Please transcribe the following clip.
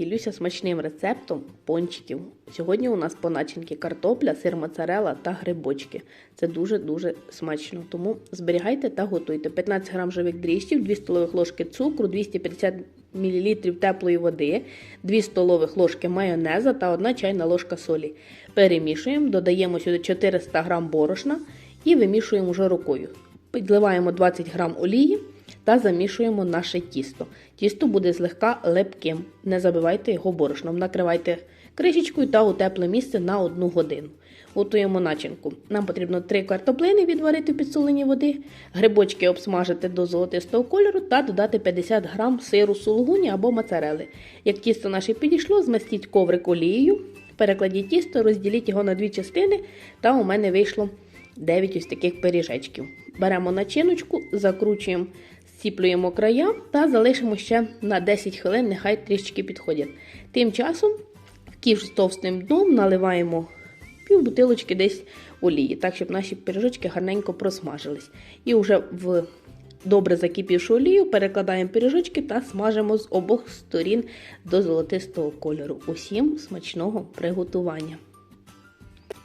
Ділюся смачним рецептом пончиків. Сьогодні у нас по начинки картопля, сир моцарела та грибочки. Це дуже-дуже смачно. Тому зберігайте та готуйте. 15 грам живих дріжджів, 2 столових ложки цукру, 250 мл теплої води, 2 столових ложки майонеза та 1 чайна ложка солі. Перемішуємо, додаємо сюди 400 грам борошна і вимішуємо вже рукою. Підливаємо 20 грам олії та замішуємо наше тісто. Тісто буде злегка лепким. Не забивайте його борошном. Накривайте кришечкою та у тепле місце на 1 годину. Готуємо начинку. Нам потрібно 3 картоплини відварити в підсоленій води, грибочки обсмажити до золотистого кольору та додати 50 грам сиру сулугуні або моцарели. Як тісто наше підійшло, змастіть коврик олією, перекладіть тісто, розділіть його на дві частини, та у мене вийшло 9 ось таких пиріжечків. Беремо начиночку, закручуємо, зціплюємо края та залишимо ще на 10 хвилин, нехай трішечки підходять. Тим часом в кіш з товстим дном наливаємо пів бутилочки десь олії, так щоб наші пиріжочки гарненько просмажились. І вже в добре закипівшу олію перекладаємо пиріжочки та смажимо з обох сторін до золотистого кольору. Усім смачного приготування.